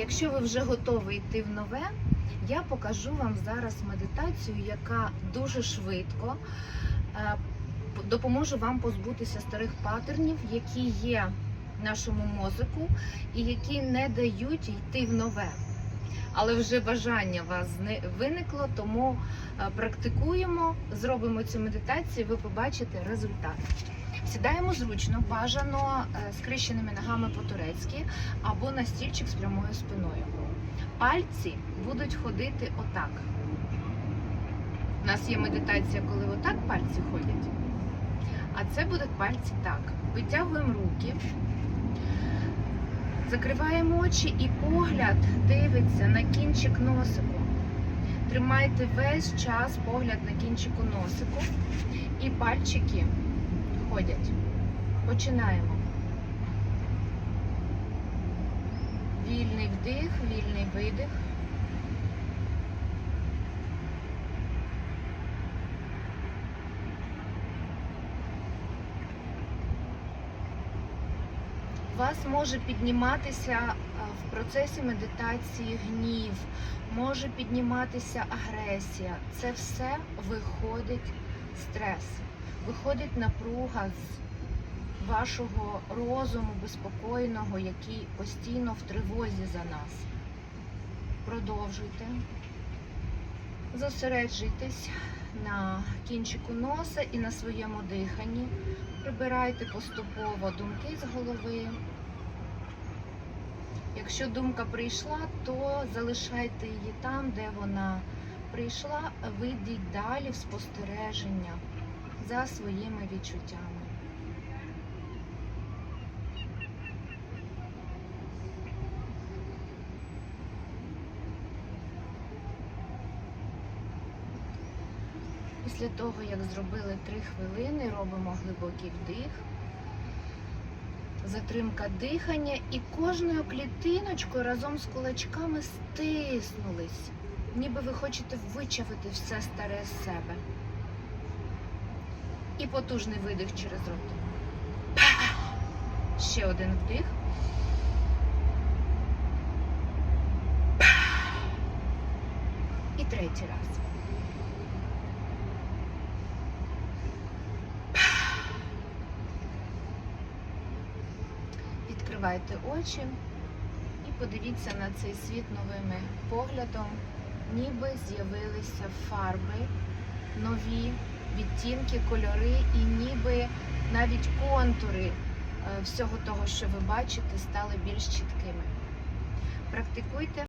Якщо ви вже готові йти в нове, я покажу вам зараз медитацію, яка дуже швидко е, допоможе вам позбутися старих паттернів, які є в нашому мозику, і які не дають йти в нове. Але вже бажання у вас виникло, тому е, практикуємо, зробимо цю медитацію, ви побачите результат. Сідаємо зручно, бажано е, скрещеними ногами по-турецьки або на стільчик з прямою спиною. Пальці будуть ходити отак. У нас є медитація, коли отак пальці ходять. А це будуть пальці так. Витягуємо руки, закриваємо очі і погляд дивиться на кінчик носику. Тримайте весь час погляд на кінчику носику і пальчики ходять. Починаємо. Вільний вдих, вільний видих. Вас може підніматися в процесі медитації гнів, може підніматися агресія. Це все виходить стрес, виходить напруга з вашого розуму безпокійного, який постійно в тривозі за нас. Продовжуйте. Зосереджуйтесь на кінчику носа і на своєму диханні. Прибирайте поступово думки з голови. Якщо думка прийшла, то залишайте її там, де вона прийшла, вийдіть далі в спостереження за своїми відчуттями. Після того, як зробили 3 хвилини, робимо глибокий вдих, затримка дихання і кожною клітиночкою разом з кулачками стиснулись, ніби ви хочете вичавити все старе з себе. І потужний видих через рот. Ще один вдих. І третій раз. Відкривайте очі і подивіться на цей світ новими поглядом, ніби з'явилися фарби, нові відтінки, кольори, і ніби навіть контури е, всього того, що ви бачите, стали більш чіткими. Практикуйте.